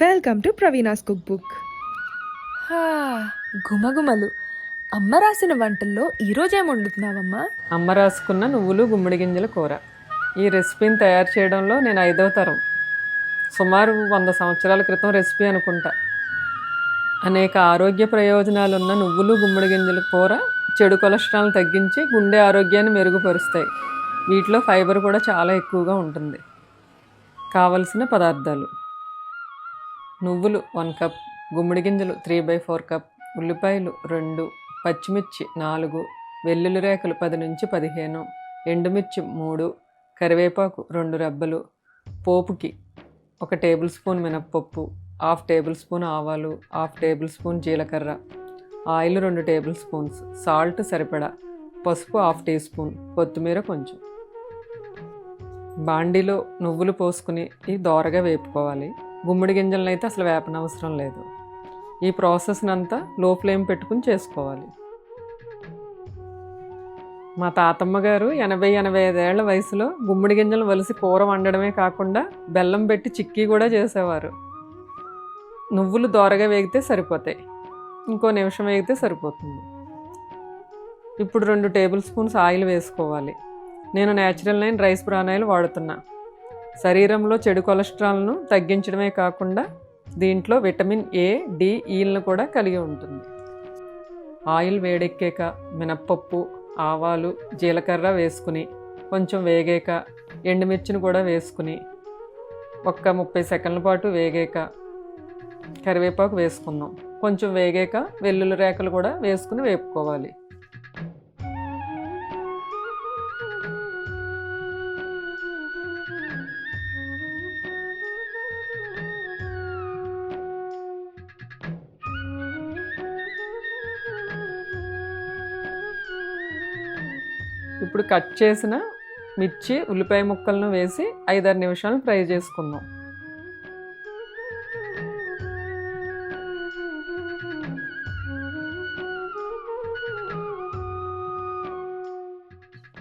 Welcome to Praveena's cookbook హా, గుమగుమలు అమ్మ రాసిన వంటల్లో ఈరోజు ఏం వండుతున్నావమ్మా? అమ్మ రాసుకున్న నువ్వులు గుమ్మడి గింజల కూర. ఈ రెసిపీని తయారు చేయడంలో నేను ఐదవ తరం. సుమారు వంద సంవత్సరాల క్రితం రెసిపీ అనుకుంటా. అనేక ఆరోగ్య ప్రయోజనాలున్న నువ్వులు గుమ్మడి గింజల కూర చెడు కొలెస్ట్రాల్ తగ్గించి గుండె ఆరోగ్యాన్ని మెరుగుపరుస్తాయి. వీటిలో ఫైబర్ కూడా చాలా ఎక్కువగా ఉంటుంది. కావలసిన పదార్థాలు. నువ్వులు వన్ కప్ గుమ్మడి గింజలు త్రీ బై ఫోర్ కప్ ఉల్లిపాయలు రెండు పచ్చిమిర్చి నాలుగు వెల్లుల్లి రేఖలు పది నుంచి పదిహేను ఎండుమిర్చి మూడు కరివేపాకు రెండు రెబ్బలు పోపుకి ఒక టేబుల్ స్పూన్ మినప్పప్పు హాఫ్ టేబుల్ స్పూన్ ఆవాలు హాఫ్ టేబుల్ స్పూన్ జీలకర్ర ఆయిల్ రెండు టేబుల్ స్పూన్స్ సాల్ట్ సరిపడా పసుపు హాఫ్ టీ స్పూన్ కొత్తిమీర కొంచెం. బాండీలో నువ్వులు పోసుకుని దోరగా వేపుకోవాలి. గుమ్మడి గింజలను అయితే అసలు వేపనవసరం లేదు. ఈ ప్రాసెస్ని అంతా లో ఫ్లేమ్ పెట్టుకుని చేసుకోవాలి. మా తాతమ్మ గారు ఎనభై ఎనభై ఐదేళ్ళ వయసులో గుమ్మడి గింజలు వలిసి కూర వండడమే కాకుండా బెల్లం పెట్టి చిక్కీ కూడా చేసేవారు. నువ్వులు దోరగా వేగితే సరిపోతాయి. ఇంకో నిమిషం వేగితే సరిపోతుంది. ఇప్పుడు రెండు టేబుల్ స్పూన్స్ ఆయిల్ వేసుకోవాలి. నేను natural nine rice bran oil వాడుతున్నా. శరీరంలో చెడు కొలెస్ట్రాల్ను తగ్గించడమే కాకుండా దీంట్లో విటమిన్ ఏ డిఈలను e కూడా కలిగి ఉంటుంది. ఆయిల్ వేడెక్కాక మినప్పప్పు ఆవాలు జీలకర్ర వేసుకుని కొంచెం వేగాక ఎండుమిర్చిని కూడా వేసుకుని ఒక్క ముప్పై సెకండ్ల పాటు వేగాక కరివేపాకు వేసుకుందాం. కొంచెం వేగాక వెల్లుల్లి రేకలు కూడా వేసుకుని వేపుకోవాలి. ఇప్పుడు కట్ చేసిన మిర్చి ఉల్లిపాయ ముక్కలను వేసి ఐదారు నిమిషాలు ఫ్రై చేసుకుందాం.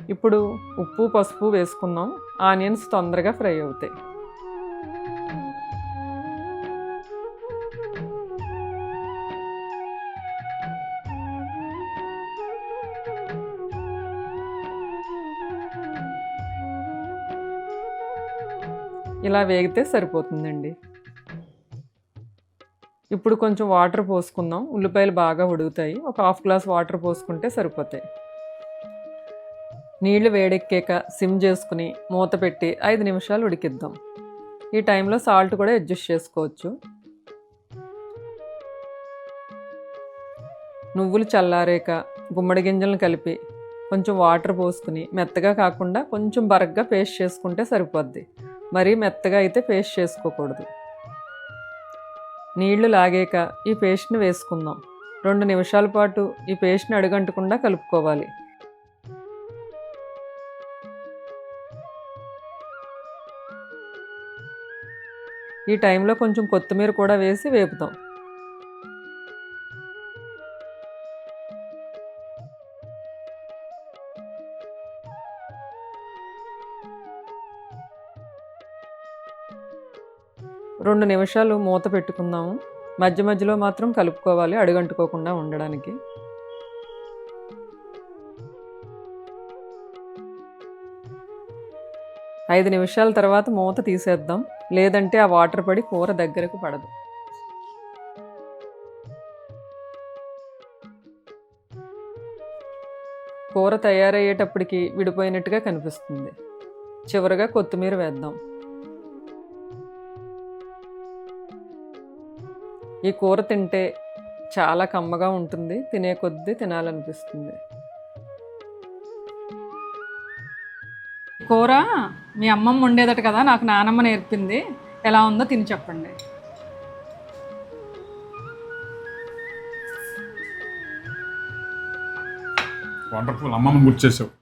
ఇప్పుడు ఉప్పు పసుపు వేసుకుందాం. ఆనియన్స్ తొందరగా ఫ్రై అవుతాయి. ఇలా వేగితే సరిపోతుందండి. ఇప్పుడు కొంచెం వాటర్ పోసుకుందాం. ఉల్లిపాయలు బాగా ఉడుగుతాయి ఒక హాఫ్ గ్లాస్ వాటర్ పోసుకుంటే సరిపోతాయి. నీళ్ళు వేడెక్కాక సిమ్ చేసుకుని మూత పెట్టి ఐదు నిమిషాలు ఉడికిద్దాం. ఈ టైంలో సాల్ట్ కూడా అడ్జస్ట్ చేసుకోవచ్చు. నువ్వులు చల్లారాక గుమ్మడి గింజలను కలిపి కొంచెం వాటర్ పోసుకుని మెత్తగా కాకుండా కొంచెం బరగ్గా పేస్ట్ చేసుకుంటే సరిపోద్ది. మరీ మెత్తగా అయితే పేస్ట్ చేసుకోకూడదు. నీళ్ళు లాగాక ఈ పేస్ట్ని వేసుకుందాం. రెండు నిమిషాల పాటు ఈ పేస్ట్ని అడుగంటకుండా కలుపుకోవాలి. ఈ టైంలో కొంచెం కొత్తిమీర కూడా వేసి వేపుతాం రెండు నిమిషాలు మూత పెట్టుకుందాము. మధ్య మధ్యలో మాత్రం కలుపుకోవాలి అడుగంటుకోకుండా ఉండడానికి. ఐదు నిమిషాల తర్వాత మూత తీసేద్దాం. లేదంటే ఆ వాటర్ పడి కూర దగ్గరకు పడదు. కూర తయారయ్యేటప్పటికి విడిపోయినట్టుగా కనిపిస్తుంది. చివరగా కొత్తిమీర వేద్దాం. ఈ కూర తింటే చాలా కమ్మగా ఉంటుంది తినే కొద్దీ తినాలనిపిస్తుంది. కూర మీ అమ్మమ్మ ఉండేదట కదా నాకు నానమ్మ నేర్పింది. ఎలా ఉందో తిని చెప్పండి. వండర్ఫుల్ అమ్మమ్మ గుర్తు చేసావు.